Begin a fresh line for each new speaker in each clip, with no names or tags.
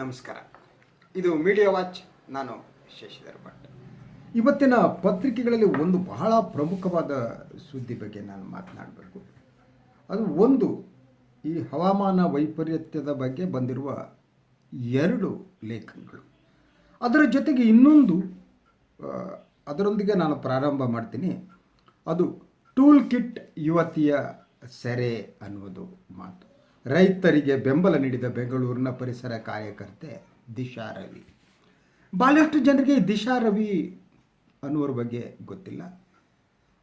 ನಮಸ್ಕಾರ. ಇದು media watch ನಾನು ಶಶಿಧರ್ ಭಟ್. ಇವತ್ತಿನ ಪತ್ರಿಕೆಗಳಲ್ಲಿ ಒಂದು ಬಹಳ ಪ್ರಮುಖವಾದ ಸುದ್ದಿ ಬಗ್ಗೆ ನಾನು ಮಾತನಾಡಬೇಕು. ಅದು ಒಂದು, ಈ ಹವಾಮಾನ ವೈಪರೀತ್ಯದ ಬಗ್ಗೆ ಬಂದಿರುವ ಎರಡು ಲೇಖನಗಳು. ಅದರ ಜೊತೆಗೆ ಇನ್ನೊಂದು ಅದರೊಂದಿಗೆ ನಾನು ಪ್ರಾರಂಭ ಮಾಡ್ತೀನಿ. ಅದು ಟೂಲ್ ಕಿಟ್ ಯುವತಿಯ ಸೆರೆ ಅನ್ನುವುದು ಮಾತು. ರೈತರಿಗೆ ಬೆಂಬಲ ನೀಡಿದ ಬೆಂಗಳೂರಿನ ಪರಿಸರ ಕಾರ್ಯಕರ್ತೆ ದಿಶಾ ರವಿ. ಭಾಳಷ್ಟು ಜನರಿಗೆ ದಿಶಾ ರವಿ ಅನ್ನುವರ ಬಗ್ಗೆ ಗೊತ್ತಿಲ್ಲ.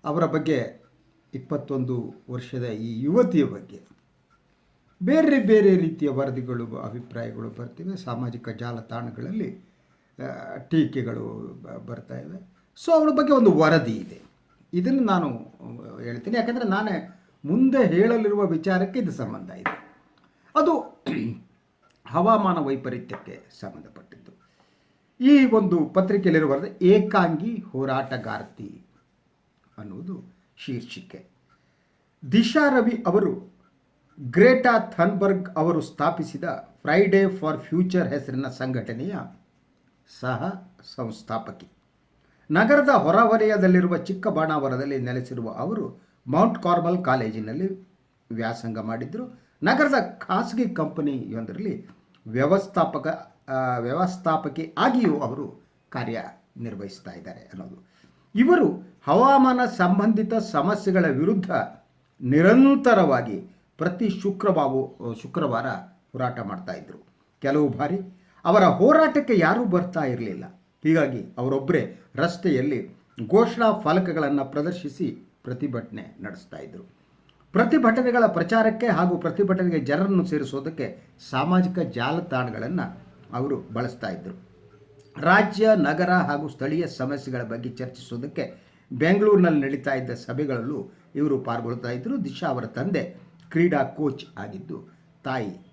ಅವರ ಬಗ್ಗೆ ಇಪ್ಪತ್ತೊಂದು ವರ್ಷದ ಈ ಯುವತಿಯ ಬಗ್ಗೆ. ಬೇರೆ ಬೇರೆ ರೀತಿಯ ವರದಿಗಳು, ಅಭಿಪ್ರಾಯಗಳು ಬರ್ತಿವೆ. ಸಾಮಾಜಿಕ ಜಾಲತಾಣಗಳಲ್ಲಿ ಟೀಕೆಗಳು ಬರ್ತಾ ಇವೆ. ಸೊ ಅವಳ ಬಗ್ಗೆ ಒಂದು ವರದಿ ಇದೆ. ಇದನ್ನು ನಾನು ಹೇಳ್ತೀನಿ. ಯಾಕಂದರೆ ನಾನೇ ಮುಂದೆ ಹೇಳಲಿರುವ ವಿಚಾರಕ್ಕೆ ಇದು ಸಂಬಂಧ ಇದೆ. ಅದು ಹವಾಮಾನ ವೈಪರೀತ್ಯಕ್ಕೆ ಸಂಬಂಧಪಟ್ಟಿದ್ದು. ಈ ಒಂದು ಪತ್ರಿಕೆಯಲ್ಲಿರುವ ಏಕಾಂಗಿ ಹೋರಾಟಗಾರ್ತಿ ಅನ್ನುವುದು ಶೀರ್ಷಿಕೆ. ದಿಶಾ ರವಿ ಅವರು, ಗ್ರೇಟಾ ಥನ್ಬರ್ಗ್ ಅವರು ಸ್ಥಾಪಿಸಿದ ಫ್ರೈಡೇ ಫಾರ್ ಫ್ಯೂಚರ್ ಹೆಸರಿನ ಸಂಘಟನೆಯ ಸಹ ಸಂಸ್ಥಾಪಕಿ. ನಗರದ ಹೊರವಲಯದಲ್ಲಿರುವ ಚಿಕ್ಕಬಾಣಾವರದಲ್ಲಿ ನೆಲೆಸಿರುವ ಅವರು ಮೌಂಟ್ ಕಾರ್ಮಲ್ ಕಾಲೇಜಿನಲ್ಲಿ ವ್ಯಾಸಂಗ ಮಾಡಿದ್ದರು ನಗರದ ಖಾಸಗಿ ಕಂಪನಿಯೊಂದರಲ್ಲಿ ವ್ಯವಸ್ಥಾಪಕ ವ್ಯವಸ್ಥಾಪಕಿ ಆಗಿಯೂ ಅವರು ಕಾರ್ಯನಿರ್ವಹಿಸ್ತಾ ಇದ್ದಾರೆ ಅನ್ನೋದು. ಇವರು ಹವಾಮಾನ ಸಂಬಂಧಿತ ಸಮಸ್ಯೆಗಳ ವಿರುದ್ಧ ನಿರಂತರವಾಗಿ ಪ್ರತಿ ಶುಕ್ರವಾರ ಶುಕ್ರವಾರ ಹೋರಾಟ ಮಾಡ್ತಾ ಇದ್ದರು ಕೆಲವು ಬಾರಿ ಅವರ ಹೋರಾಟಕ್ಕೆ ಯಾರೂ ಬರ್ತಾ ಇರಲಿಲ್ಲ. ಹೀಗಾಗಿ ಅವರೊಬ್ಬರೇ ರಸ್ತೆಯಲ್ಲಿ ಘೋಷಣಾ ಫಲಕಗಳನ್ನು ಪ್ರದರ್ಶಿಸಿ ಪ್ರತಿಭಟನೆ ನಡೆಸ್ತಾ ಇದ್ದರು ಪ್ರತಿಭಟನೆಗಳ ಪ್ರಚಾರಕ್ಕೆ ಹಾಗೂ ಪ್ರತಿಭಟನೆಗೆ ಜನರನ್ನು ಸೇರಿಸೋದಕ್ಕೆ ಸಾಮಾಜಿಕ ಜಾಲತಾಣಗಳನ್ನು ಅವರು ಬಳಸ್ತಾ ಇದ್ದರು ರಾಜ್ಯ, ನಗರ ಹಾಗೂ ಸ್ಥಳೀಯ ಸಮಸ್ಯೆಗಳ ಬಗ್ಗೆ ಚರ್ಚಿಸೋದಕ್ಕೆ ಬೆಂಗಳೂರಿನಲ್ಲಿ ನಡೀತಾ ಇದ್ದ ಸಭೆಗಳಲ್ಲೂ ಇವರು ಪಾಲ್ಗೊಳ್ತಾ ಇದ್ದರು ದಿಶಾ ಅವರ ತಂದೆ ಕ್ರೀಡಾ ಕೋಚ್ ಆಗಿದ್ದು ತಾಯಿ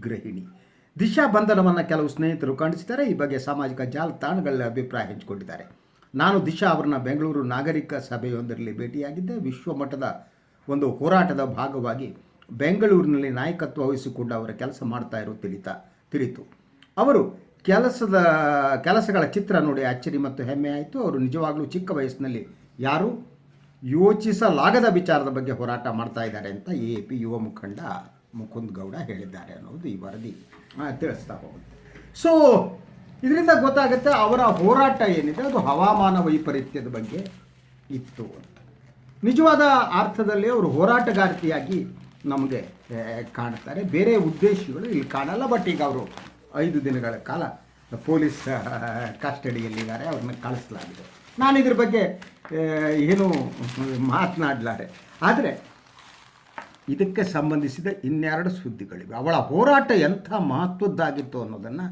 ಗೃಹಿಣಿ. ದಿಶಾ ಬಂಧನವನ್ನು ಕೆಲವು ಸ್ನೇಹಿತರು ಖಂಡಿಸಿದ್ದಾರೆ. ಈ ಬಗ್ಗೆ ಸಾಮಾಜಿಕ ಜಾಲತಾಣಗಳಲ್ಲಿ ಅಭಿಪ್ರಾಯ ಹಂಚಿಕೊಂಡಿದ್ದಾರೆ. ನಾನು ದಿಶಾ ಅವರನ್ನ ಬೆಂಗಳೂರು ನಾಗರಿಕ ಸಭೆಯೊಂದರಲ್ಲಿ ಭೇಟಿಯಾಗಿದ್ದೆ. ವಿಶ್ವ ಮಟ್ಟದ ಒಂದು ಹೋರಾಟದ ಭಾಗವಾಗಿ ಬೆಂಗಳೂರಿನಲ್ಲಿ ನಾಯಕತ್ವ ವಹಿಸಿಕೊಂಡು ಅವರ ಕೆಲಸ ಮಾಡ್ತಾ ಇರೋ ತಿಳಿತಾ, ತಿಳಿತು. ಅವರು ಕೆಲಸದ, ಕೆಲಸಗಳ ಚಿತ್ರ ನೋಡಿ ಅಚ್ಚರಿ ಮತ್ತು ಹೆಮ್ಮೆ ಆಯಿತು. ಅವರು ನಿಜವಾಗ್ಲೂ ಚಿಕ್ಕ ವಯಸ್ಸಿನಲ್ಲಿ ಯಾರು? ಯೋಚಿಸಲಾಗದ ವಿಚಾರದ ಬಗ್ಗೆ ಹೋರಾಟ ಮಾಡ್ತಾ ಇದ್ದಾರೆ ಅಂತ ಎ ಪಿ ಯುವ ಮುಖಂಡ ಮುಕುಂದ್ ಗೌಡ ಹೇಳಿದ್ದಾರೆ ಅನ್ನೋದು ಈ ವರದಿ ತಿಳಿಸ್ತಾ ಹೋಗುತ್ತೆ. ಸೊ ಇದರಿಂದ ಗೊತ್ತಾಗುತ್ತೆ ಅವರ ಹೋರಾಟ ಏನಿದೆ? ಅದು ಹವಾಮಾನ ವೈಪರೀತ್ಯದ ಬಗ್ಗೆ ಇತ್ತು ಅಂತ. ನಿಜವಾದ ಅರ್ಥದಲ್ಲಿ ಅವರು ಹೋರಾಟಗಾರ್ತಿಯಾಗಿ ನಮಗೆ ಕಾಣ್ತಾರೆ ಬೇರೆ ಉದ್ದೇಶಗಳು ಇಲ್ಲಿ ಕಾಣಲ್ಲ ಬಟ್ ಈಗ ಅವರು ಐದು ದಿನಗಳ ಕಾಲ ಪೊಲೀಸ್ ಕಸ್ಟಡಿಯಲ್ಲಿದ್ದಾರೆ. ಅವ್ರನ್ನ ಕಳಿಸಲಾಗಿದೆ. ನಾನು ಇದ್ರ ಬಗ್ಗೆ ಏನು ಮಾತನಾಡಲಾರೆ. ಆದರೆ ಇದಕ್ಕೆ ಸಂಬಂಧಿಸಿದ ಇನ್ನೆರಡು ಸುದ್ದಿಗಳಿವೆ. ಅವಳ ಹೋರಾಟ ಎಂಥ ಮಹತ್ವದ್ದಾಗಿತ್ತು ಅನ್ನೋದನ್ನು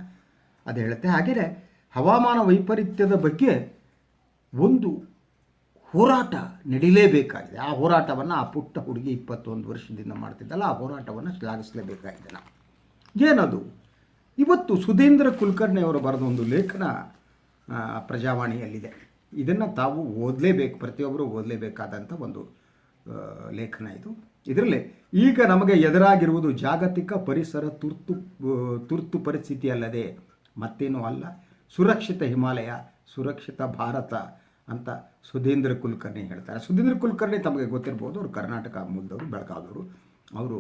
ಅದು ಹೇಳುತ್ತೆ. ಹಾಗೆಯೇ ಹವಾಮಾನ ವೈಪರೀತ್ಯದ ಬಗ್ಗೆ ಒಂದು ಹೋರಾಟ ನಡೀಲೇಬೇಕಾಗಿದೆ. ಆ ಹೋರಾಟವನ್ನು ಆ ಪುಟ್ಟ ಹುಡುಗಿ ಇಪ್ಪತ್ತೊಂದು ವರ್ಷದಿಂದ ಮಾಡ್ತಿದ್ದಲ್ಲ, ಆ ಹೋರಾಟವನ್ನು ಶ್ಲಾಘಿಸಲೇಬೇಕಾಗಿದೆ ನಾವು. ಏನದು? ಇವತ್ತು ಸುಧೀಂದ್ರ ಕುಲಕರ್ಣಿ ಅವರು ಬರೆದ ಒಂದು ಲೇಖನ ಪ್ರಜಾವಾಣಿಯಲ್ಲಿದೆ. ಇದನ್ನು ತಾವು ಓದಲೇಬೇಕು ಪ್ರತಿಯೊಬ್ಬರು ಓದಲೇಬೇಕಾದಂಥ ಒಂದು ಲೇಖನ ಇದು. ಇದರಲ್ಲಿ, ಈಗ ನಮಗೆ ಎದುರಾಗಿರುವುದು ಜಾಗತಿಕ ಪರಿಸರ ತುರ್ತು ತುರ್ತು ಪರಿಸ್ಥಿತಿ ಅಲ್ಲದೆ ಮತ್ತೇನೂ ಅಲ್ಲ. ಸುರಕ್ಷಿತ ಹಿಮಾಲಯ, ಸುರಕ್ಷಿತ ಭಾರತ ಅಂತ ಸುಧೀಂದ್ರ ಕುಲಕರ್ಣಿ ಹೇಳ್ತಾರೆ. ಸುಧೀಂದ್ರ ಕುಲಕರ್ಣಿ ತಮಗೆ ಗೊತ್ತಿರ್ಬೋದು, ಅವರು ಕರ್ನಾಟಕ ಮೂಲದವರು, ಬೆಳಗಾವಿದವರು. ಅವರು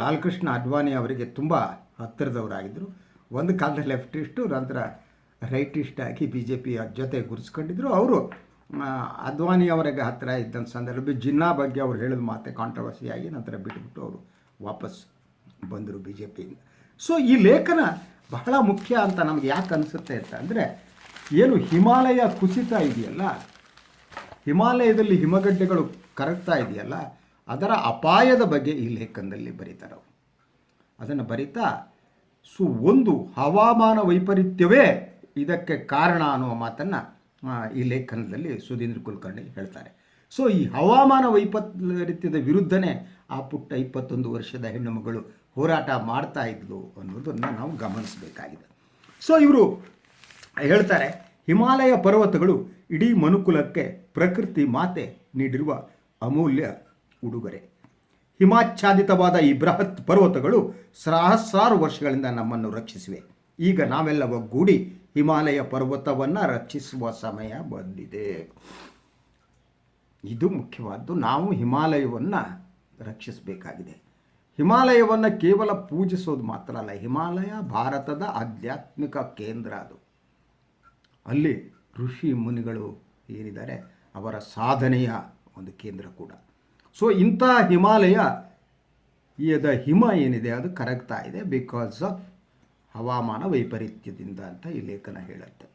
ಲಾಲ್ಕೃಷ್ಣ ಲಾಲ್ ಕೃಷ್ಣ ಅವರಿಗೆ ತುಂಬ ಹತ್ತಿರದವರಾಗಿದ್ದರು ಒಂದು ಕಾಲದಲ್ಲಿ ಲೆಫ್ಟಿಸ್ಟು, ನಂತರ ರೈಟಿಸ್ಟ್ ಆಗಿ ಬಿ ಜೆ ಪಿ ಜೊತೆ ಗುರುಸ್ಕೊಂಡಿದ್ದರು ಅವರು ಅದ್ವಾನಿ ಅವರಿಗೆ ಹತ್ತಿರ ಇದ್ದಂಥ ಸಂದರ್ಭ ಜಿನ್ನಾ ಬಗ್ಗೆ ಅವ್ರು ಹೇಳಿದ ಮಾತೆ ಕಾಂಟ್ರವರ್ಸಿಯಾಗಿ ನಂತರ ಬಿಟ್ಬಿಟ್ಟು ಅವರು ವಾಪಸ್ ಬಂದರು ಬಿ ಜೆ ಪಿಯಿಂದ ಸೊ ಈ ಲೇಖನ ಬಹಳ ಮುಖ್ಯ ಅಂತ ನಮ್ಗೆ ಯಾಕೆ ಅನಿಸುತ್ತೆ ಅಂತ ಅಂದರೆ ಏನು ಹಿಮಾಲಯ ಕುಸಿತ ಇದೆಯಲ್ಲ? ಹಿಮಾಲಯದಲ್ಲಿ ಹಿಮಗಡ್ಡೆಗಳು ಕರಗ್ತಾ ಇದೆಯಲ್ಲ? ಅದರ ಅಪಾಯದ ಬಗ್ಗೆ ಈ ಲೇಖನದಲ್ಲಿ ಬರೀತಾರೆ ಅವರು. ಅದನ್ನು ಬರೀತಾ, ಸೊ ಒಂದು ಹವಾಮಾನ ವೈಪರೀತ್ಯವೇ ಇದಕ್ಕೆ ಕಾರಣ ಅನ್ನುವ ಮಾತನ್ನು ಈ ಲೇಖನದಲ್ಲಿ ಸುಧೀಂದ್ರ ಕುಲಕರ್ಣಿ ಹೇಳ್ತಾರೆ. ಸೊ, ಈ ಹವಾಮಾನ ವೈಪರೀತ್ಯದ ವಿರುದ್ಧನೇ ಆ ಪುಟ್ಟ ಇಪ್ಪತ್ತೊಂದು ವರ್ಷದ ಹೆಣ್ಣು ಮಗಳು ಹೋರಾಟ ಮಾಡ್ತಾ ಇದ್ಲು ಅನ್ನೋದನ್ನು ನಾವು ಗಮನಿಸಬೇಕಾಗಿದೆ. ಸೊ, ಇವರು ಹೇಳ್ತಾರೆ, ಹಿಮಾಲಯ ಪರ್ವತಗಳು ಇಡೀ ಮನುಕುಲಕ್ಕೆ ಪ್ರಕೃತಿ ಮಾತೆ ನೀಡಿರುವ ಅಮೂಲ್ಯ ಉಡುಗೊರೆ. ಹಿಮಾಚ್ಛಾದಿತವಾದ ಈ ಬೃಹತ್ ಪರ್ವತಗಳು ಸಹಸ್ರಾರು ವರ್ಷಗಳಿಂದ ನಮ್ಮನ್ನು ರಕ್ಷಿಸಿವೆ. ಈಗ ನಾವೆಲ್ಲ ಒಗ್ಗೂಡಿ ಹಿಮಾಲಯ ಪರ್ವತವನ್ನು ರಕ್ಷಿಸುವ ಸಮಯ ಬಂದಿದೆ. ಇದು ಮುಖ್ಯವಾದ್ದು, ನಾವು ಹಿಮಾಲಯವನ್ನು ರಕ್ಷಿಸಬೇಕಾಗಿದೆ. ಹಿಮಾಲಯವನ್ನು ಕೇವಲ ಪೂಜಿಸೋದು ಮಾತ್ರ ಅಲ್ಲ, ಹಿಮಾಲಯ ಭಾರತದ ಆಧ್ಯಾತ್ಮಿಕ ಕೇಂದ್ರ ಅದು. ಅಲ್ಲಿ ಋಷಿ ಮುನಿಗಳು ಏನಿದ್ದಾರೆ, ಅವರ ಸಾಧನೆಯ ಒಂದು ಕೇಂದ್ರ ಕೂಡ. ಸೊ ಇಂಥ ಹಿಮಾಲಯ ಈದ ಹಿಮ ಏನಿದೆ, ಅದು ಕರಗ್ತಾ ಇದೆ ಬಿಕಾಸ್ ಆಫ್ ಹವಾಮಾನ ವೈಪರೀತ್ಯದಿಂದ ಅಂತ ಈ ಲೇಖನ ಹೇಳುತ್ತೆ.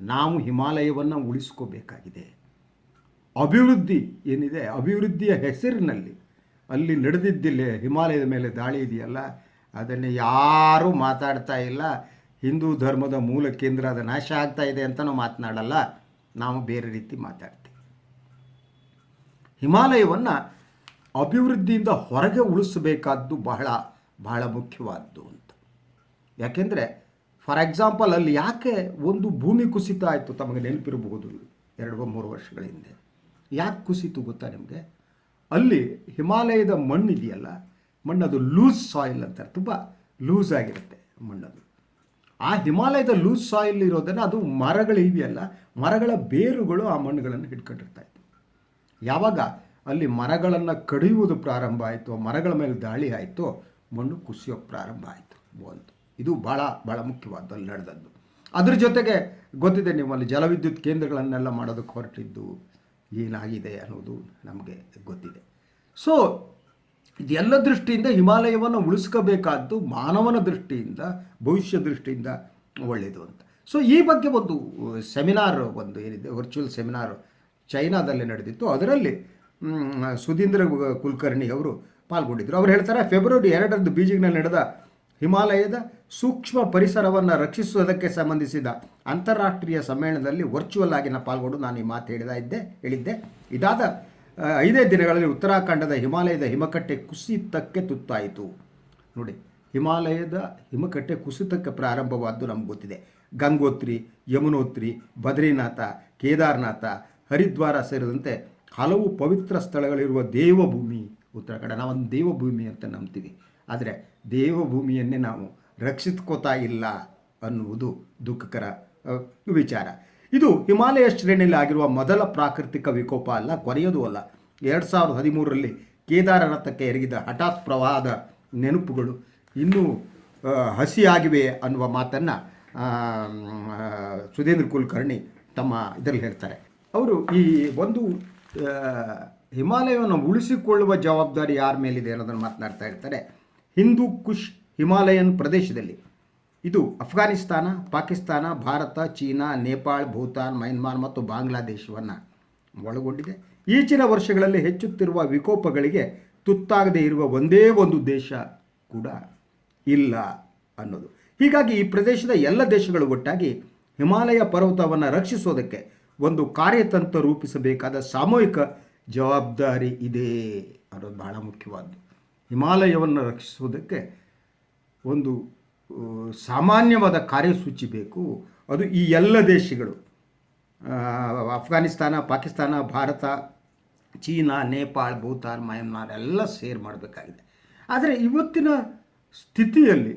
ನಾವು ಹಿಮಾಲಯವನ್ನು ಉಳಿಸ್ಕೋಬೇಕಾಗಿದೆ. ಅಭಿವೃದ್ಧಿ ಏನಿದೆ, ಅಭಿವೃದ್ಧಿಯ ಹೆಸರಿನಲ್ಲಿ, ಅಲ್ಲಿ ನಡೆದಿದ್ದಿಲ್ಲ, ಹಿಮಾಲಯದ ಮೇಲೆ ದಾಳಿ ಇದೆಯಲ್ಲ, ಅದನ್ನು ಯಾರೂ ಮಾತಾಡ್ತಾ ಇಲ್ಲ. ಹಿಂದೂ ಧರ್ಮದ ಮೂಲ ಕೇಂದ್ರ ಅದು ನಾಶ ಆಗ್ತಾ ಇದೆ ಅಂತ ನಾವು ಮಾತನಾಡಲ್ಲ, ನಾವು ಬೇರೆ ರೀತಿ ಮಾತಾಡ್ತೀವಿ. ಹಿಮಾಲಯವನ್ನು ಅಭಿವೃದ್ಧಿಯಿಂದ ಹೊರಗೆ ಉಳಿಸಬೇಕಾದ್ದು ಬಹಳ ಬಹಳ ಮುಖ್ಯವಾದ್ದು ಅಂತ. ಯಾಕೆಂದರೆ ಫಾರ್ ಎಕ್ಸಾಂಪಲ್ ಅಲ್ಲಿ ಯಾಕೆ ಒಂದು ಭೂಮಿ ಕುಸಿತ ಆಯಿತು ತಮಗೆ ನೆನಪಿರಬಹುದು, ಎರಡು ಮೂರು ವರ್ಷಗಳ ಹಿಂದೆ. ಯಾಕೆ ಕುಸಿತು ಗೊತ್ತಾ ನಿಮಗೆ? ಅಲ್ಲಿ ಹಿಮಾಲಯದ ಮಣ್ಣು ಇದೆಯಲ್ಲ ಮಣ್ಣು ಅದು ಲೂಸ್ ಸಾಯಿಲ್ ಅಂತಾರೆ ತುಂಬ ಲೂಸ್ ಆಗಿರುತ್ತೆ ಮಣ್ಣದು. ಆ ಹಿಮಾಲಯದ ಲೂಸ್ ಸಾಯಿಲ್ ಇರೋದನ್ನು ಅದು ಮರಗಳಿವೆಯಲ್ಲ ಮರಗಳ ಬೇರುಗಳು ಆ ಮಣ್ಣುಗಳನ್ನು ಹಿಡ್ಕೊಂಡಿರ್ತಾ ಇತ್ತು. ಯಾವಾಗ ಅಲ್ಲಿ ಮರಗಳನ್ನು ಕಡಿಯುವುದು ಪ್ರಾರಂಭ ಆಯಿತು, ಮರಗಳ ಮೇಲೆ ದಾಳಿ ಆಯಿತು, ಮಣ್ಣು ಕುಸಿಯೋಕ್ಕೆ ಪ್ರಾರಂಭ ಆಯಿತು ಒಂದು ಇದು ಭಾಳ ಭಾಳ ಮುಖ್ಯವಾದ ಅಲ್ಲಿ ನಡೆದದ್ದು. ಅದ್ರ ಜೊತೆಗೆ ಗೊತ್ತಿದೆ ನಿಮ್ಮಲ್ಲಿ ಜಲವಿದ್ಯುತ್ ಕೇಂದ್ರಗಳನ್ನೆಲ್ಲ ಮಾಡೋದಕ್ಕೆ ಹೊರಟಿದ್ದು ಏನಾಗಿದೆ ಅನ್ನೋದು ನಮಗೆ ಗೊತ್ತಿದೆ. ಸೊ ಇದೆಲ್ಲ ದೃಷ್ಟಿಯಿಂದ ಹಿಮಾಲಯವನ್ನು ಉಳಿಸ್ಕೋಬೇಕಾದ್ದು ಮಾನವನ ದೃಷ್ಟಿಯಿಂದ, ಭವಿಷ್ಯ ದೃಷ್ಟಿಯಿಂದ ಒಳ್ಳೆಯದು ಅಂತ. ಸೊ ಈ ಬಗ್ಗೆ ಒಂದು ಸೆಮಿನಾರ್ ಒಂದು ಏನಿದೆ ವರ್ಚುವಲ್ ಸೆಮಿನಾರ್ ಚೈನಾದಲ್ಲಿ ನಡೆದಿತ್ತು. ಅದರಲ್ಲಿ ಸುಧೀಂದ್ರ ಕುಲಕರ್ಣಿ ಅವರು ಪಾಲ್ಗೊಂಡಿದ್ದರು ಅವ್ರು ಹೇಳ್ತಾರೆ, ಫೆಬ್ರವರಿ ಎರಡರಂದು ಬೀಜಿಂಗ್ನಲ್ಲಿ ನಡೆದ ಹಿಮಾಲಯದ ಸೂಕ್ಷ್ಮ ಪರಿಸರವನ್ನು ರಕ್ಷಿಸುವುದಕ್ಕೆ ಸಂಬಂಧಿಸಿದ ಅಂತಾರಾಷ್ಟ್ರೀಯ ಸಮ್ಮೇಳನದಲ್ಲಿ ವರ್ಚುವಲ್ ಆಗಿ ನಾನು ಪಾಲ್ಗೊಂಡು ನಾನು ಈ ಮಾತು ಹೇಳಿದ, ಇದ್ದೆ, ಹೇಳಿದ್ದೆ. ಇದಾದ ಐದೇ ದಿನಗಳಲ್ಲಿ ಉತ್ತರಾಖಂಡದ ಹಿಮಾಲಯದ ಹಿಮಕಟ್ಟೆ ಕುಸಿತಕ್ಕೆ ತುತ್ತಾಯಿತು. ನೋಡಿ, ಹಿಮಾಲಯದ ಹಿಮಕಟ್ಟೆ ಕುಸಿತಕ್ಕೆ ಪ್ರಾರಂಭವಾದ್ದು ನಮ್ಗೆ ಗೊತ್ತಿದೆ. ಗಂಗೋತ್ರಿ, ಯಮುನೋತ್ರಿ, ಬದ್ರಿನಾಥ, ಕೇದಾರನಾಥ, ಹರಿದ್ವಾರ ಸೇರಿದಂತೆ ಹಲವು ಪವಿತ್ರ ಸ್ಥಳಗಳಿರುವ ದೇವಭೂಮಿ ಉತ್ತರಾಖಂಡ. ನಾವೊಂದು ದೇವಭೂಮಿ ಅಂತ ನಂಬ್ತೀವಿ. ಆದರೆ ದೇವಭೂಮಿಯನ್ನೇ ನಾವು ರಕ್ಷಿಸ್ಕೋತಾ ಇಲ್ಲ ಅನ್ನುವುದು ದುಃಖಕರ ವಿಚಾರ. ಇದು ಹಿಮಾಲಯ ಶ್ರೇಣಿಯಲ್ಲಿ ಆಗಿರುವ ಮೊದಲ ಪ್ರಾಕೃತಿಕ ವಿಕೋಪ ಅಲ್ಲ, ಕೊರೆಯೋದು ಅಲ್ಲ. ಎರಡು ಸಾವಿರದ ಹದಿಮೂರರಲ್ಲಿ ಕೇದಾರನಾಥಕ್ಕೆ ಎರಗಿದ ಹಠಾತ್ ಪ್ರವಾಹದ ನೆನಪುಗಳು ಇನ್ನೂ ಹಸಿಯಾಗಿವೆ ಅನ್ನುವ ಮಾತನ್ನು ಸುಧೇಂದ್ರ ಕುಲಕರ್ಣಿ ತಮ್ಮ ಇದರಲ್ಲಿ ಹೇಳ್ತಾರೆ. ಅವರು ಈ ಒಂದು ಹಿಮಾಲಯವನ್ನು ಉಳಿಸಿಕೊಳ್ಳುವ ಜವಾಬ್ದಾರಿ ಯಾರ ಮೇಲಿದೆ ಅನ್ನೋದನ್ನು ಮಾತನಾಡ್ತಾ ಇರ್ತಾರೆ. ಹಿಂದೂ ಕುಶ್ ಹಿಮಾಲಯನ್ ಪ್ರದೇಶದಲ್ಲಿ. ಇದು ಅಫ್ಘಾನಿಸ್ತಾನ, ಪಾಕಿಸ್ತಾನ, ಭಾರತ, ಚೀನಾ, ನೇಪಾಳ್, ಭೂತಾನ್, ಮ್ಯಾನ್ಮಾರ್ ಮತ್ತು ಬಾಂಗ್ಲಾದೇಶವನ್ನು ಒಳಗೊಂಡಿದೆ. ಈಚಿನ ವರ್ಷಗಳಲ್ಲಿ ಹೆಚ್ಚುತ್ತಿರುವ ವಿಕೋಪಗಳಿಗೆ ತುತ್ತಾಗದೇ ಇರುವ ಒಂದೇ ಒಂದು ದೇಶ ಕೂಡ ಇಲ್ಲ ಅನ್ನೋದು. ಹೀಗಾಗಿ ಈ ಪ್ರದೇಶದ ಎಲ್ಲ ದೇಶಗಳು ಒಟ್ಟಾಗಿ ಹಿಮಾಲಯ ಪರ್ವತವನ್ನು ರಕ್ಷಿಸೋದಕ್ಕೆ ಒಂದು ಕಾರ್ಯತಂತ್ರ ರೂಪಿಸಬೇಕಾದ ಸಾಮೂಹಿಕ ಜವಾಬ್ದಾರಿ ಇದೆ ಅನ್ನೋದು ಬಹಳ ಮುಖ್ಯವಾದ್ದು. ಹಿಮಾಲಯವನ್ನು ರಕ್ಷಿಸೋದಕ್ಕೆ ಒಂದು ಸಾಮಾನ್ಯವಾದ ಕಾರ್ಯಸೂಚಿ ಬೇಕು. ಅದು ಈ ಎಲ್ಲ ದೇಶಗಳು. ಅಫ್ಘಾನಿಸ್ತಾನ, ಪಾಕಿಸ್ತಾನ, ಭಾರತ, ಚೀನಾ, ನೇಪಾಳ್, ಭೂತಾನ್, ಮಯನ್ಮಾರ್ ಎಲ್ಲ ಸೇರ್ ಮಾಡಬೇಕಾಗಿದೆ. ಆದರೆ ಇವತ್ತಿನ ಸ್ಥಿತಿಯಲ್ಲಿ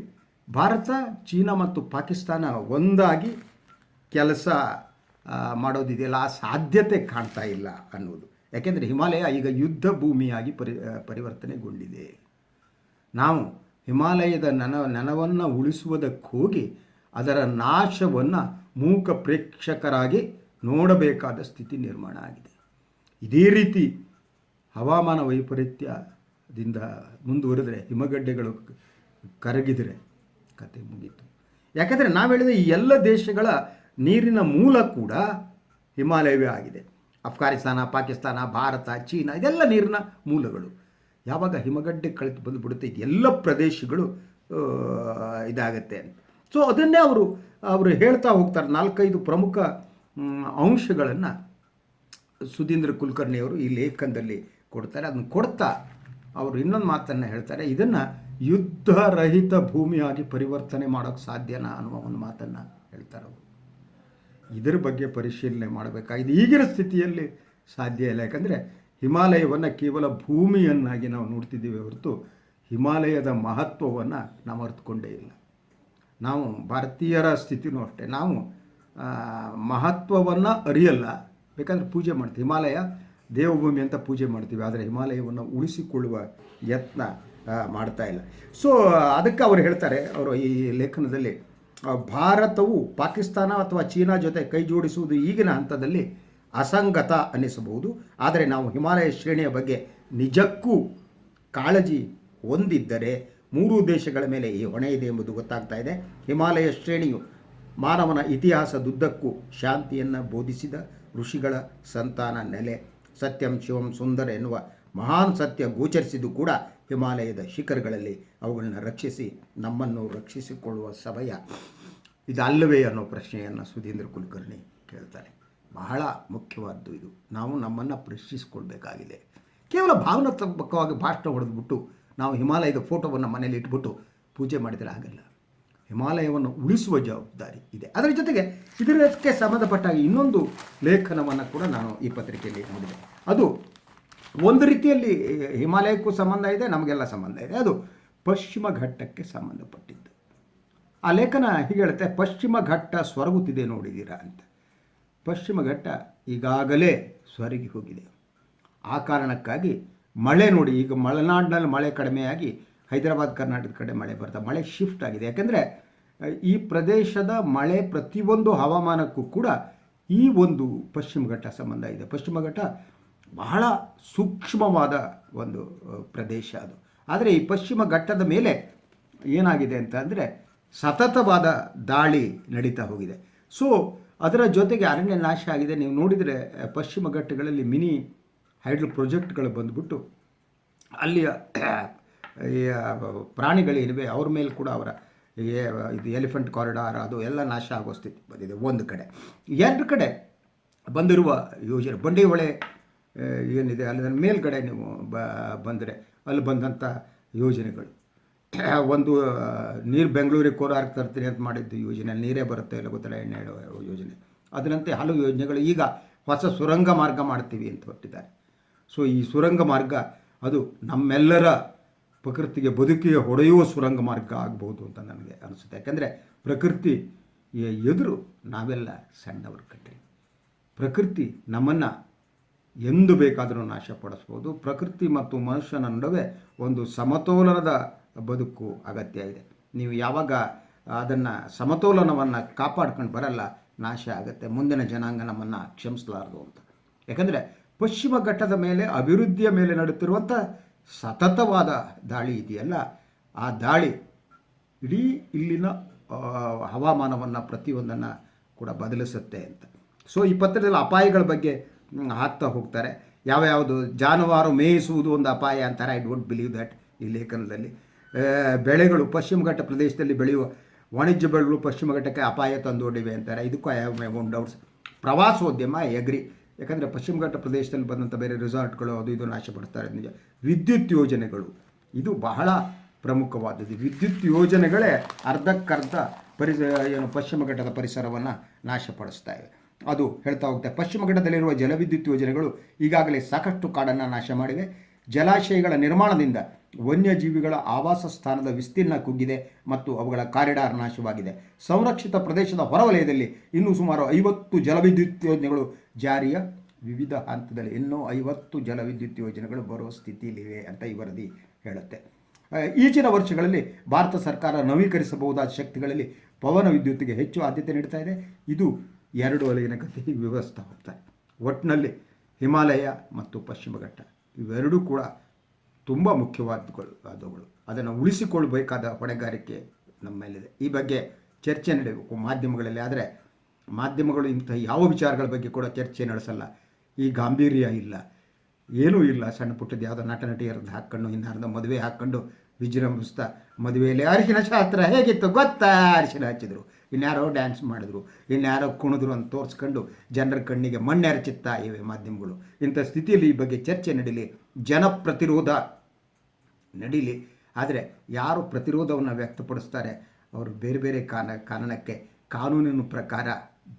ಭಾರತ, ಚೀನಾ ಮತ್ತು ಪಾಕಿಸ್ತಾನ ಒಂದಾಗಿ ಕೆಲಸ ಮಾಡೋದಿದೆಯಲ್ಲ, ಆ ಸಾಧ್ಯತೆ ಕಾಣ್ತಾ ಇಲ್ಲ ಅನ್ನೋದು. ಯಾಕೆಂದರೆ ಹಿಮಾಲಯ ಈಗ ಯುದ್ಧ ಭೂಮಿಯಾಗಿ ಪರಿ ಪರಿವರ್ತನೆಗೊಂಡಿದೆ. ನಾವು ಹಿಮಾಲಯದ ನನ ನನವನ್ನು ಉಳಿಸುವುದಕ್ಕೋಗಿ ಅದರ ನಾಶವನ್ನು ಮೂಕ ಪ್ರೇಕ್ಷಕರಾಗಿ ನೋಡಬೇಕಾದ ಸ್ಥಿತಿ ನಿರ್ಮಾಣ ಆಗಿದೆ. ಇದೇ ರೀತಿ ಹವಾಮಾನ ವೈಪರೀತ್ಯದಿಂದ ಮುಂದುವರೆದರೆ ಹಿಮಗಡ್ಡೆಗಳು ಕರಗಿದರೆ ಕತೆ ಮುಗೀತು. ಯಾಕಂದರೆ ನಾವು ಹೇಳಿದ ಈ ಎಲ್ಲ ದೇಶಗಳ ನೀರಿನ ಮೂಲ ಕೂಡ ಹಿಮಾಲಯವೇ ಆಗಿದೆ. ಅಫ್ಘಾನಿಸ್ತಾನ, ಪಾಕಿಸ್ತಾನ, ಭಾರತ, ಚೀನಾ ಇದೆಲ್ಲ ನೀರಿನ ಮೂಲಗಳು. ಯಾವಾಗ ಹಿಮಗಡ್ಡೆ ಕಳೆದು ಬಂದುಬಿಡುತ್ತೆ, ಎಲ್ಲ ಪ್ರದೇಶಗಳು ಇದಾಗತ್ತೆ ಸೊ ಅದನ್ನೇ ಅವರು ಅವರು ಹೇಳ್ತಾ ಹೋಗ್ತಾರೆ, ನಾಲ್ಕೈದು ಪ್ರಮುಖ ಅಂಶಗಳನ್ನು ಸುಧೀಂದ್ರ ಕುಲಕರ್ಣಿಯವರು ಈ ಲೇಖನದಲ್ಲಿ ಕೊಡ್ತಾರೆ. ಅದನ್ನು ಕೊಡ್ತಾ ಅವರು ಇನ್ನೊಂದು ಮಾತನ್ನು ಹೇಳ್ತಾರೆ. ಇದನ್ನು ಯುದ್ಧರಹಿತ ಭೂಮಿಯಾಗಿ ಪರಿವರ್ತನೆ ಮಾಡೋಕ್ಕೆ ಸಾಧ್ಯನಾ ಅನ್ನುವ ಒಂದು ಮಾತನ್ನು ಹೇಳ್ತಾರೆ ಅವರು. ಇದರ ಬಗ್ಗೆ ಪರಿಶೀಲನೆ ಮಾಡಬೇಕಾಗಿದೆ ಈಗಿನ ಸ್ಥಿತಿಯಲ್ಲಿ ಸಾಧ್ಯ ಇಲ್ಲ. ಯಾಕಂದರೆ ಹಿಮಾಲಯವನ್ನು ಕೇವಲ ಭೂಮಿಯನ್ನಾಗಿ ನಾವು ನೋಡ್ತಿದ್ದೀವಿ ಹೊರತು ಹಿಮಾಲಯದ ಮಹತ್ವವನ್ನು ನಾವು ಅರ್ಥಕೊಂಡೇ ಇಲ್ಲ. ನಾವು ಭಾರತೀಯರ ಸ್ಥಿತಿನೂ ಅಷ್ಟೇ. ನಾವು ಮಹತ್ವವನ್ನು ಅರಿಯಲ್ಲ. ಬೇಕಾದರೆ ಪೂಜೆ ಮಾಡ್ತೀವಿ. ಹಿಮಾಲಯ ದೇವಭೂಮಿ ಅಂತ ಪೂಜೆ ಮಾಡ್ತೀವಿ. ಆದರೆ ಹಿಮಾಲಯವನ್ನು ಉಳಿಸಿಕೊಳ್ಳುವ ಯತ್ನ ಮಾಡ್ತಾ ಇಲ್ಲ. ಸೊ ಅದಕ್ಕೆ ಅವರು ಹೇಳ್ತಾರೆ, ಅವರು ಈ ಲೇಖನದಲ್ಲಿ, ಭಾರತವು ಪಾಕಿಸ್ತಾನ ಅಥವಾ ಚೀನಾ ಜೊತೆ ಕೈ ಜೋಡಿಸುವುದು ಈಗಿನ ಹಂತದಲ್ಲಿ ಅಸಂಗತ ಅನ್ನಿಸಬಹುದು. ಆದರೆ ನಾವು ಹಿಮಾಲಯ ಶ್ರೇಣಿಯ ಬಗ್ಗೆ ನಿಜಕ್ಕೂ ಕಾಳಜಿ ಹೊಂದಿದ್ದರೆ ಮೂರೂ ದೇಶಗಳ ಮೇಲೆ ಈ ಹೊಣೆ ಇದೆ ಎಂಬುದು ಗೊತ್ತಾಗ್ತಾ ಇದೆ. ಹಿಮಾಲಯ ಶ್ರೇಣಿಯು ಮಾನವನ ಇತಿಹಾಸದುದ್ದಕ್ಕೂ ಶಾಂತಿಯನ್ನು ಬೋಧಿಸಿದ ಋಷಿಗಳ ಸಂತಾನ ನೆಲೆ. ಸತ್ಯಂ ಶಿವಂ ಸುಂದರ ಎನ್ನುವ ಮಹಾನ್ ಸತ್ಯ ಗೋಚರಿಸಿದ್ದು ಕೂಡ ಹಿಮಾಲಯದ ಶಿಖರಗಳಲ್ಲಿ ಅವುಗಳನ್ನ ರಕ್ಷಿಸಿ, ನಮ್ಮನ್ನು ರಕ್ಷಿಸಿಕೊಳ್ಳುವ ಸಮಯ ಇದಲ್ಲವೇ ಅನ್ನೋ ಪ್ರಶ್ನೆಯನ್ನು ಸುಧೀಂದ್ರ ಕುಲಕರ್ಣಿ ಕೇಳ್ತಾರೆ ಬಹಳ ಮುಖ್ಯವಾದ್ದು ಇದು. ನಾವು ನಮ್ಮನ್ನು ಪ್ರಶ್ನಿಸಿಕೊಳ್ಬೇಕಾಗಿದೆ. ಕೇವಲ ಭಾವನಾತ್ಮಕವಾಗಿ ಭಾಷಣ ಹೊಡೆದ್ಬಿಟ್ಟು ನಾವು ಹಿಮಾಲಯದ ಫೋಟೋವನ್ನು ಮನೇಲಿ ಇಟ್ಬಿಟ್ಟು ಪೂಜೆ ಮಾಡಿದರೆ ಆಗಲ್ಲ ಹಿಮಾಲಯವನ್ನು ಉಳಿಸುವ ಜವಾಬ್ದಾರಿ ಇದೆ. ಅದರ ಜೊತೆಗೆ ಇದಕ್ಕೆ ಸಂಬಂಧಪಟ್ಟ ಇನ್ನೊಂದು ಲೇಖನವನ್ನು ಕೂಡ ನಾನು ಈ ಪತ್ರಿಕೆಯಲ್ಲಿ ನೋಡಿದೆ. ಅದು ಒಂದು ರೀತಿಯಲ್ಲಿ ಹಿಮಾಲಯಕ್ಕೂ ಸಂಬಂಧ ಇದೆ, ನಮಗೆಲ್ಲ ಸಂಬಂಧ ಇದೆ. ಅದು ಪಶ್ಚಿಮ ಘಟ್ಟಕ್ಕೆ ಸಂಬಂಧಪಟ್ಟಿದ್ದು. ಆ ಲೇಖನ ಹೀಗೆ ಹೇಳುತ್ತೆ, ಪಶ್ಚಿಮ ಘಟ್ಟ ಸ್ವರಗುತ್ತಿದೆ ನೋಡಿದ್ದೀರಾ ಅಂತ. ಪಶ್ಚಿಮ ಘಟ್ಟ ಈಗಾಗಲೇ ಸ್ವರಿಗೆ ಹೋಗಿದೆ. ಆ ಕಾರಣಕ್ಕಾಗಿ ಮಳೆ ನೋಡಿ, ಈಗ ಮಲೆನಾಡಿನಲ್ಲಿ ಮಳೆ ಕಡಿಮೆಯಾಗಿ ಹೈದರಾಬಾದ್, ಕರ್ನಾಟಕದ ಕಡೆ ಮಳೆ ಬರ್ತಾ, ಮಳೆ ಶಿಫ್ಟ್ ಆಗಿದೆ. ಯಾಕೆಂದರೆ, ಈ ಪ್ರದೇಶದ ಮಳೆ ಪ್ರತಿಯೊಂದು ಹವಾಮಾನಕ್ಕೂ ಕೂಡ ಈ ಒಂದು ಪಶ್ಚಿಮ ಘಟ್ಟ ಸಂಬಂಧ ಇದೆ. ಪಶ್ಚಿಮ ಘಟ್ಟ ಬಹಳ ಸೂಕ್ಷ್ಮವಾದ ಒಂದು ಪ್ರದೇಶ ಅದು. ಆದರೆ ಈ ಪಶ್ಚಿಮ ಘಟ್ಟದ ಮೇಲೆ ಏನಾಗಿದೆ ಅಂತ ಅಂದರೆ ಸತತವಾದ ದಾಳಿ ನಡೀತಾ ಹೋಗಿದೆ. ಸೊ ಅದರ ಜೊತೆಗೆ ಅರಣ್ಯ ನಾಶ ಆಗಿದೆ. ನೀವು ನೋಡಿದರೆ ಪಶ್ಚಿಮ ಘಟ್ಟಗಳಲ್ಲಿ ಮಿನಿ ಹೈಡ್ರೋ ಪ್ರೊಜೆಕ್ಟ್ಗಳು ಬಂದ್ಬಿಟ್ಟು ಅಲ್ಲಿಯ ಪ್ರಾಣಿಗಳೇನಿವೆ ಅವ್ರ ಮೇಲೆ ಕೂಡ ಅವರ ಇದು ಎಲಿಫೆಂಟ್ ಕಾರಿಡಾರ್ ಅದು ಎಲ್ಲ ನಾಶ ಆಗೋ ಸ್ಥಿತಿ ಬಂದಿದೆ ಒಂದು ಕಡೆ. ಎರಡು ಕಡೆ ಬಂದಿರುವ ಯೋಜನೆ ಬಂಡಿ ಹೊಳೆ ಏನಿದೆ ಅಲ್ಲಿ ಮೇಲ್ಗಡೆ ನೀವು ಬ, ಬಂದರೆ ಅಲ್ಲಿ ಬಂದಂಥ ಯೋಜನೆಗಳು. ಒಂದು ನೀರು ಬೆಂಗಳೂರಿಗೆ ಕೋಲಾರಕ್ಕೆ ತರ್ತೀನಿ ಅಂತ ಮಾಡಿದ್ದು ಯೋಜನೆ ನೀರೇ ಬರುತ್ತೆ ಇಲ್ಲ ಗೊತ್ತಿಲ್ಲ ಎಣ್ಣೆ ಯೋಜನೆ. ಅದರಂತೆ ಹಲವು ಯೋಜನೆಗಳು ಈಗ ಹೊಸ ಸುರಂಗ ಮಾರ್ಗ ಮಾಡ್ತೀವಿ ಅಂತ ಹೊರಟಿದ್ದಾರೆ ಸೊ ಈ ಸುರಂಗ ಮಾರ್ಗ ಅದು ನಮ್ಮೆಲ್ಲರ ಪ್ರಕೃತಿಗೆ ಬದುಕಿಗೆ ಹೊಡೆಯುವ ಸುರಂಗ ಮಾರ್ಗ ಆಗ್ಬೋದು ಅಂತ ನನಗೆ ಅನಿಸುತ್ತೆ. ಯಾಕೆಂದರೆ ಪ್ರಕೃತಿ ಎದುರು ನಾವೆಲ್ಲ ಸಣ್ಣವರು ಕಟ್ಟಿ ಪ್ರಕೃತಿ ನಮ್ಮನ್ನು ಎಂದು ಬೇಕಾದರೂ ನಾಶಪಡಿಸ್ಬೋದು ಪ್ರಕೃತಿ ಮತ್ತು ಮನುಷ್ಯನ ನಡುವೆ ಒಂದು ಸಮತೋಲನದ ಬದುಕು ಅಗತ್ಯ ಇದೆ. ನೀವು ಯಾವಾಗ ಅದನ್ನು ಸಮತೋಲನವನ್ನು ಕಾಪಾಡ್ಕೊಂಡು ಬರಲ್ಲ, ನಾಶ ಆಗುತ್ತೆ. ಮುಂದಿನ ಜನಾಂಗ ನಮ್ಮನ್ನು ಕ್ಷಮಿಸಲಾರದು ಅಂತ. ಯಾಕಂದರೆ ಪಶ್ಚಿಮ ಘಟ್ಟದ ಮೇಲೆ, ಅಭಿವೃದ್ಧಿಯ ಮೇಲೆ ನಡೆಯುತ್ತಿರುವಂಥ ಸತತವಾದ ದಾಳಿ ಇದೆಯಲ್ಲ, ಆ ದಾಳಿ ಇಡೀ ಇಲ್ಲಿನ ಹವಾಮಾನವನ್ನು ಪ್ರತಿಯೊಂದನ್ನು ಕೂಡ ಬದಲಿಸುತ್ತೆ ಅಂತ. ಸೊ ಈ ಪತ್ರದಲ್ಲಿ ಅಪಾಯಗಳ ಬಗ್ಗೆ ಹಾಕ್ತಾ ಹೋಗ್ತಾರೆ. ಯಾವ ಯಾವುದು ಜಾನುವಾರು ಮೇಯಿಸುವುದು ಒಂದು ಅಪಾಯ ಅಂತಾರೆ ಐ ಡೋಂಟ್ ಬಿಲೀವ್ ದಟ್ ಈ ಲೇಖನದಲ್ಲಿ. ಬೆಳೆಗಳು ಪಶ್ಚಿಮ ಘಟ್ಟ ಪ್ರದೇಶದಲ್ಲಿ ಬೆಳೆಯುವ ವಾಣಿಜ್ಯ ಬೆಳೆಗಳು ಪಶ್ಚಿಮ ಘಟ್ಟಕ್ಕೆ ಅಪಾಯ ತಂದೊಡ್ಡಿವೆ ಅಂತಾರೆ. ಇದಕ್ಕೂ I have my own doubts ಪ್ರವಾಸೋದ್ಯಮ ಎಗ್ರಿ ಯಾಕಂದರೆ ಪಶ್ಚಿಮ ಘಟ್ಟ ಪ್ರದೇಶದಲ್ಲಿ ಬಂದಂಥ ಬೇರೆ ರೆಸಾರ್ಟ್ಗಳು ಅದು ಇದು ನಾಶಪಡಿಸ್ತಾರೆ ನಿಜ ವಿದ್ಯುತ್ ಯೋಜನೆಗಳು, ಇದು ಬಹಳ ಪ್ರಮುಖವಾದದ್ದು. ವಿದ್ಯುತ್ ಯೋಜನೆಗಳೇ ಅರ್ಧಕ್ಕರ್ಧ ಪರಿಸ, ಏನು ಪಶ್ಚಿಮ ಘಟ್ಟದ ಪರಿಸರವನ್ನು ನಾಶಪಡಿಸ್ತಾ ಇವೆ. ಅದು ಹೇಳ್ತಾ ಹೋಗ್ತಾ, ಪಶ್ಚಿಮ ಘಟ್ಟದಲ್ಲಿರುವ ಜಲವಿದ್ಯುತ್ ಯೋಜನೆಗಳು ಈಗಾಗಲೇ ಸಾಕಷ್ಟು ಕಾಡನ್ನು ನಾಶ ಮಾಡಿವೆ. ಜಲಾಶಯಗಳ ನಿರ್ಮಾಣದಿಂದ ವನ್ಯಜೀವಿಗಳ ಆವಾಸ ಸ್ಥಾನದ ವಿಸ್ತೀರ್ಣ ಕುಗ್ಗಿದೆ ಮತ್ತು ಅವುಗಳ ಕಾರಿಡಾರ್ ನಾಶವಾಗಿದೆ. ಸಂರಕ್ಷಿತ ಪ್ರದೇಶದ ಹೊರವಲಯದಲ್ಲಿ ಇನ್ನೂ ಸುಮಾರು ಐವತ್ತು ಜಲವಿದ್ಯುತ್ ಯೋಜನೆಗಳು ಜಾರಿಯ ವಿವಿಧ ಹಂತದಲ್ಲಿ ಇನ್ನೂ ಐವತ್ತು ಜಲವಿದ್ಯುತ್ ಯೋಜನೆಗಳು ಬರುವ ಸ್ಥಿತಿಯಲ್ಲಿವೆ ಅಂತ ಈ ವರದಿ ಹೇಳುತ್ತೆ. ಈಚಿನ ವರ್ಷಗಳಲ್ಲಿ ಭಾರತ ಸರ್ಕಾರ ನವೀಕರಿಸಬಹುದಾದ ಶಕ್ತಿಗಳಲ್ಲಿ ಪವನ ವಿದ್ಯುತ್ತಿಗೆ ಹೆಚ್ಚು ಆದ್ಯತೆ ನೀಡ್ತಾ ಇದೆ. ಇದು ಎರಡು ವಲಯನ ಗತಿ ವ್ಯವಸ್ಥೆ ಹೋಗ್ತಾರೆ ಒಟ್ಟಿನಲ್ಲಿ ಹಿಮಾಲಯ ಮತ್ತು ಪಶ್ಚಿಮ ಘಟ್ಟ ಇವೆರಡೂ ಕೂಡ ತುಂಬ ಮುಖ್ಯವಾದಗಳು ಆದವುಗಳು ಅದನ್ನು ಉಳಿಸಿಕೊಳ್ಳಬೇಕಾದ ಹೊಣೆಗಾರಿಕೆ ನಮ್ಮ ಮೇಲಿದೆ. ಈ ಬಗ್ಗೆ ಚರ್ಚೆ ನಡೆಯಬೇಕು ಮಾಧ್ಯಮಗಳಲ್ಲಿ. ಆದರೆ ಮಾಧ್ಯಮಗಳು ಇಂಥ ಯಾವ ವಿಚಾರಗಳ ಬಗ್ಗೆ ಕೂಡ ಚರ್ಚೆ ನಡೆಸಲ್ಲ. ಈ ಗಾಂಭೀರ್ಯ ಇಲ್ಲ. ಏನೂ ಇಲ್ಲ. ಸಣ್ಣ ಪುಟ್ಟದ ಯಾವುದೋ ನಟ, ನಟಿಯರದ್ದು ಹಾಕ್ಕೊಂಡು ಇನ್ನಾರ್ದ ಮದುವೆ ಹಾಕ್ಕೊಂಡು ವಿಜೃಂಭಿಸ್ತಾ ಮದುವೆಯಲ್ಲಿ ಅರಿಶಿನ ಶಾಸ್ತ್ರ ಹೇಗಿತ್ತು ಗೊತ್ತಾ? ಅರಿಶಿನ ಹಚ್ಚಿದ್ರು. ಇನ್ಯಾರೋ ಡ್ಯಾನ್ಸ್ ಮಾಡಿದ್ರು. ಇನ್ಯಾರೋ ಕುಣಿದ್ರು ಅಂತ ತೋರಿಸ್ಕೊಂಡು ಜನರ ಕಣ್ಣಿಗೆ ಮಣ್ಣೆರಚುತ್ತಾ ಇವೆ ಮಾಧ್ಯಮಗಳು. ಇಂಥ ಸ್ಥಿತಿಯಲ್ಲಿ ಈ ಬಗ್ಗೆ ಚರ್ಚೆ ನಡೀಲಿ. ಜನಪ್ರತಿರೋಧ ನಡೀಲಿ. ಆದರೆ ಯಾರು ಪ್ರತಿರೋಧವನ್ನು ವ್ಯಕ್ತಪಡಿಸ್ತಾರೆ? ಅವರು ಬೇರೆ ಬೇರೆ ಕಾರಣ, ಕಾರಣಕ್ಕೆ ಕಾನೂನಿನ ಪ್ರಕಾರ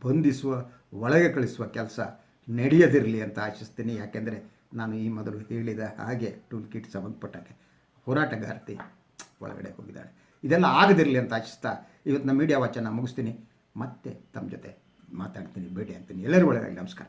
ಬಂಧಿಸುವ, ಒಳಗೆ ಕಳಿಸುವ ಕೆಲಸ ನಡೆಯದಿರಲಿ ಅಂತ ಆಶಿಸ್ತೀನಿ. ಯಾಕೆಂದರೆ ನಾನು ಈ ಮೊದಲು ಹೇಳಿದ ಹಾಗೆ ಟೂಲ್ ಕಿಟ್ ಸಂಬಂಧಪಟ್ಟಾಗೆ ಹೋರಾಟಗಾರ್ತಿ ಒಳಗಡೆ ಹೋಗಿದ್ದಾಳೆ. ಇದೆಲ್ಲ ಆಗದಿರಲಿ ಅಂತ ಆಶಿಸ್ತಾ ಇವತ್ತಿನ ಮೀಡಿಯಾ ವಾಚನ್ನು ಮುಗಿಸ್ತೀನಿ. ಮತ್ತೆ ತಮ್ಮ ಜೊತೆ ಮಾತಾಡ್ತೀನಿ. ಭೇಟಿ ಆಗ್ತೀನಿ ಎಲ್ಲರೂ ಒಳ್ಳೆಯದಾಗಲಿ ನಮಸ್ಕಾರ.